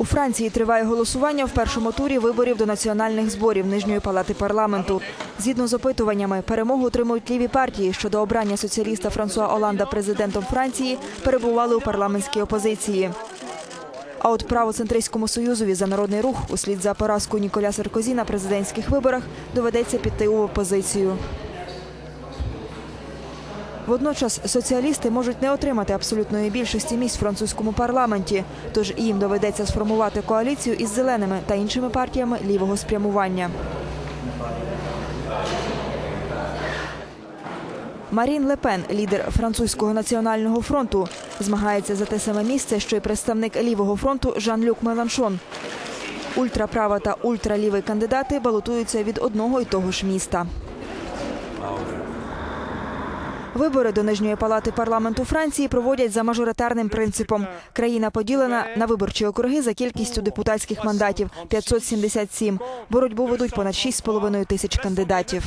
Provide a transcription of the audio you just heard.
У Франції триває голосування в першому турі виборів до національних зборів нижньої палати парламенту. Згідно з опитуваннями, перемогу отримують ліві партії щодо обрання соціаліста Франсуа Оланда президентом Франції перебували у парламентській опозиції. А от правоцентристському союзові за народний рух, услід за поразкою Ніколя Саркозі на президентських виборах, доведеться піти у опозицію. Водночас соціалісти можуть не отримати абсолютної більшості місць в французькому парламенті, тож їм доведеться сформувати коаліцію із зеленими та іншими партіями лівого спрямування. Марін Лепен, лідер французького національного фронту, змагається за те саме місце, що й представник лівого фронту Жан-Люк Меланшон. Ультраправа та ультралівий кандидати балотуються від одного й того ж міста. Вибори до нижньої палати парламенту Франції проводять за мажоритарним принципом. Країна поділена на виборчі округи за кількістю депутатських мандатів 577. Боротьбу ведуть понад 6,5 тисяч кандидатів.